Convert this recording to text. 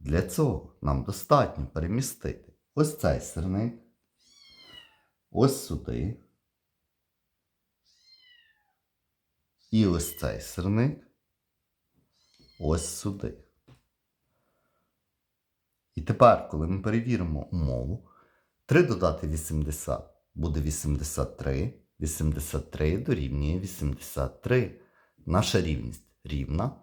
Для цього нам достатньо перемістити ось цей сирник, ось сюди. І ось цей сирник ось сюди. І тепер, коли ми перевіримо умову, 3 додати 80 буде 83, 83 дорівнює 83. Наша рівність рівна,